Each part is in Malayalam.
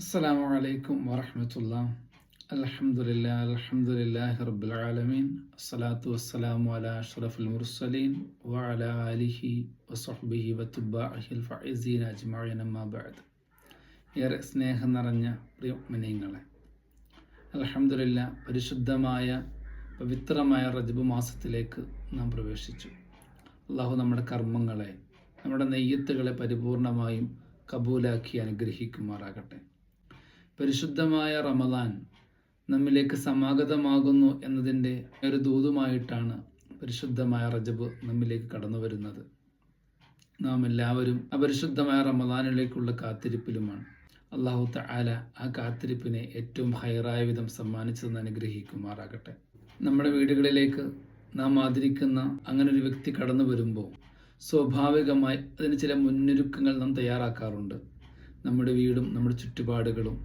السلام عليكم ورحمة الله الحمد لله الحمد لله رب العالمين الصلاة والسلام على أشرف المرسلين وعلى آله وصحبه وتباعه الفائزين أجمعين أما بعد ഏറെ സ്നേഹം നിറഞ്ഞ പ്രിയമിനിങ്ങളെ അലഹമില്ല പരിശുദ്ധമായ പവിത്രമായ റജബ് മാസത്തിലേക്ക് നാം പ്രവേശിച്ചു അള്ളാഹു നമ്മുടെ കർമ്മങ്ങളെ നമ്മുടെ നെയ്യത്തുകളെ പരിപൂർണമായും കബൂലാക്കി അനുഗ്രഹിക്കുമാറാകട്ടെ പരിശുദ്ധമായ റമദാൻ നമ്മിലേക്ക് സമാഗതമാകുന്നു എന്നതിന്റെ ഒരു ദൂതുമായിട്ടാണ് പരിശുദ്ധമായ റജബ് നമ്മിലേക്ക് കടന്നു വരുന്നത്. നാം എല്ലാവരും അപരിശുദ്ധമായ റമദാനിലേക്കുള്ള കാത്തിരിപ്പിലുമാണ്. അള്ളാഹു തആല ആ കാത്തിരിപ്പിനെ ഏറ്റവും ഹൈറായ വിധം സമ്മാനിച്ചതെന്ന് അനുഗ്രഹിക്കുമാറാകട്ടെ. നമ്മുടെ വീടുകളിലേക്ക് നാം ആദരിക്കുന്ന അങ്ങനെ ഒരു വ്യക്തി കടന്നു വരുമ്പോൾ സ്വാഭാവികമായി അതിന് ചില മുന്നൊരുക്കങ്ങൾ നാം തയ്യാറാക്കാറുണ്ട്. നമ്മുടെ വീടും നമ്മുടെ ചുറ്റുപാടുകളും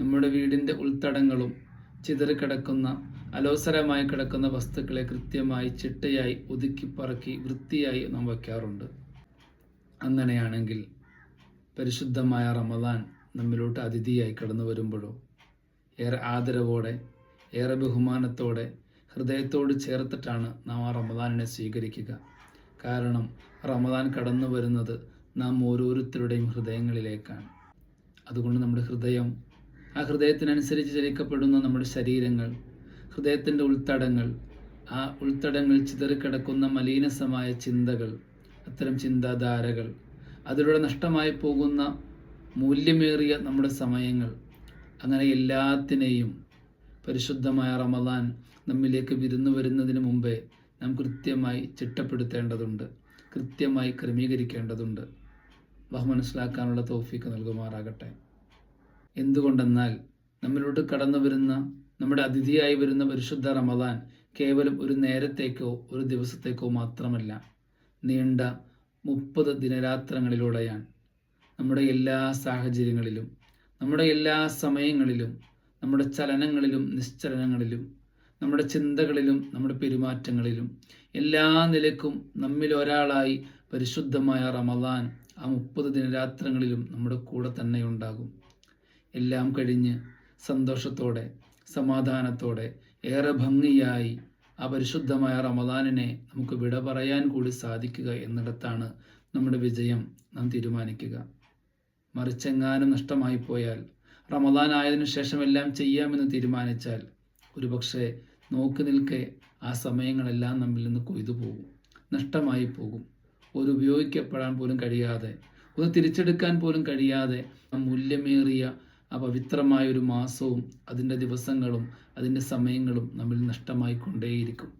നമ്മുടെ വീടിന്റെ ഉൾത്തടങ്ങളും ചിതറിക്കിടക്കുന്ന അലോസരമായി കിടക്കുന്ന വസ്തുക്കളെ കൃത്യമായി ചിട്ടയായി ഒതുക്കി പറക്കി വൃത്തിയായി നാം വയ്ക്കാറുണ്ട്. അങ്ങനെയാണെങ്കിൽ പരിശുദ്ധമായ റമദാൻ നമ്മിലോട്ട് അതിഥിയായി കടന്നു വരുമ്പോഴോ ഏറെ ആദരവോടെ ഏറെ ബഹുമാനത്തോടെ ഹൃദയത്തോട് ചേർത്തിട്ടാണ് നാം ആ റമദാനിനെ സ്വീകരിക്കുക. കാരണം റമദാൻ കടന്നു വരുന്നത് നാം ഓരോരുത്തരുടെയും ഹൃദയങ്ങളിലേക്കാണ്. അതുകൊണ്ട് നമ്മുടെ ഹൃദയം ആ ഹൃദയത്തിനനുസരിച്ച് ചലിക്കപ്പെടുന്ന നമ്മുടെ ശരീരങ്ങൾ ഹൃദയത്തിന്റെ ഉൾത്തടങ്ങൾ ആ ഉൾത്തടങ്ങൾ ചിതറിക്കിടക്കുന്ന മലീനസമായ ചിന്തകൾ അത്തരം ചിന്താധാരകൾ അതിലൂടെ നഷ്ടമായി പോകുന്ന മൂല്യമേറിയ നമ്മുടെ സമയങ്ങൾ അങ്ങനെ എല്ലാത്തിനെയും പരിശുദ്ധമായ റമദാൻ നമ്മിലേക്ക് വിരുന്നു വരുന്നതിന് മുമ്പേ നാം കൃത്യമായി ചിട്ടപ്പെടുത്തേണ്ടതുണ്ട് കൃത്യമായി ക്രമീകരിക്കേണ്ടതുണ്ട്. ബഹുമനസ്സിലാക്കാനുള്ള തോഫിക്ക് നൽകുമാറാകട്ടെ. എന്തുകൊണ്ടെന്നാൽ നമ്മിലോട്ട് കടന്നു വരുന്ന നമ്മുടെ അതിഥിയായി വരുന്ന പരിശുദ്ധ റമദാൻ കേവലം ഒരു നേരത്തേക്കോ ഒരു ദിവസത്തേക്കോ മാത്രമല്ല നീണ്ട മുപ്പത് ദിനരാത്രങ്ങളിലൂടെയാണ്. നമ്മുടെ എല്ലാ സാഹചര്യങ്ങളിലും നമ്മുടെ എല്ലാ സമയങ്ങളിലും നമ്മുടെ ചലനങ്ങളിലും നിശ്ചലനങ്ങളിലും നമ്മുടെ ചിന്തകളിലും നമ്മുടെ പെരുമാറ്റങ്ങളിലും എല്ലാ നിലക്കും നമ്മിൽ ഒരാളായി പരിശുദ്ധമായ റമദാൻ ആ മുപ്പത് ദിനരാത്രങ്ങളിലും നമ്മുടെ കൂടെ തന്നെ ഉണ്ടാകും. എല്ലാം കഴിഞ്ഞ് സന്തോഷത്തോടെ സമാധാനത്തോടെ ഏറെ ഭംഗിയായി ആ പരിശുദ്ധമായ റമദാനിനെ നമുക്ക് വിട പറയാൻ കൂടി സാധിക്കുക എന്നിടത്താണ് നമ്മുടെ വിജയം നാം തീരുമാനിക്കുക. മറിച്ചെങ്ങാനും നഷ്ടമായി പോയാൽ റമദാൻ ആയതിനു ശേഷം എല്ലാം ചെയ്യാമെന്ന് തീരുമാനിച്ചാൽ ഒരുപക്ഷെ നോക്കി നിൽക്കെ ആ സമയങ്ങളെല്ലാം നമ്മിൽ നിന്ന് കൊയ്തു പോകും നഷ്ടമായി പോകും. ഒരു ഉപയോഗിക്കപ്പെടാൻ പോലും കഴിയാതെ ഒന്ന് തിരിച്ചെടുക്കാൻ പോലും കഴിയാതെ മൂല്യമേറിയ ആ പവിത്രമായ ഒരു മാസവും അതിന്റെ ദിവസങ്ങളും അതിന്റെ സമയങ്ങളും നമ്മൾ നഷ്ടമായി കൊണ്ടേയിരിക്കും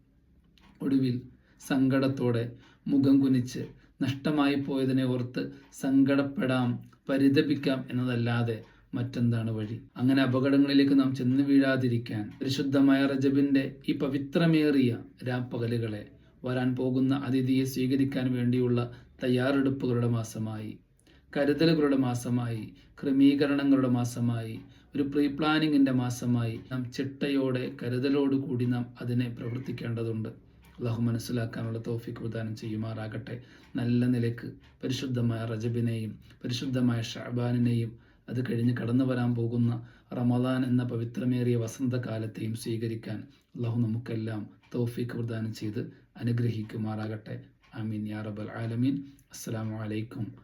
ഒടുവിൽ സങ്കടത്തോടെ മുഖം കുനിച്ച് നഷ്ടമായി പോയതിനെ ഓർത്ത് സങ്കടപ്പെടാം പരിതപിക്കാം എന്നതല്ലാതെ മറ്റെന്താണ് വഴി? അങ്ങനെ അപകടങ്ങളിലേക്ക് നാം ചെന്ന് വീഴാതിരിക്കാൻ പരിശുദ്ധമായ റജബിന്റെ ഈ പവിത്രമേറിയ രാപ്പകലുകളെ വരാൻ പോകുന്ന അതിഥിയെ സ്വീകരിക്കാൻ വേണ്ടിയുള്ള തയ്യാറെടുപ്പുകളുടെ മാസമായി. കരുതലുകളുടെ മാസമായി ക്രമീകരണങ്ങളുടെ മാസമായി ഒരു പ്രീ പ്ലാനിങ്ങിന്റെ മാസമായി നാം ചിട്ടയോടെ കരുതലോട് കൂടി നാം അതിനെ പ്രവർത്തിക്കേണ്ടതുണ്ട്. അള്ളാഹു മനസ്സിലാക്കാനുള്ള തോഫിക്ക് പ്രദാനം ചെയ്യുമാറാകട്ടെ. നല്ല നിലയ്ക്ക് പരിശുദ്ധമായ റജബിനെയും പരിശുദ്ധമായ ഷാബാനിനെയും അത് കഴിഞ്ഞ് കടന്നു വരാൻ പോകുന്ന റമദാൻ എന്ന പവിത്രമേറിയ വസന്തകാലത്തെയും സ്വീകരിക്കാൻ അള്ളാഹു നമുക്കെല്ലാം തോഫിക്ക് പ്രദാനം ചെയ്ത് അനുഗ്രഹിക്കുമാറാകട്ടെ. ആമീൻ. യാ റബൽ ആലമീൻ. അസ്സാം വലൈക്കും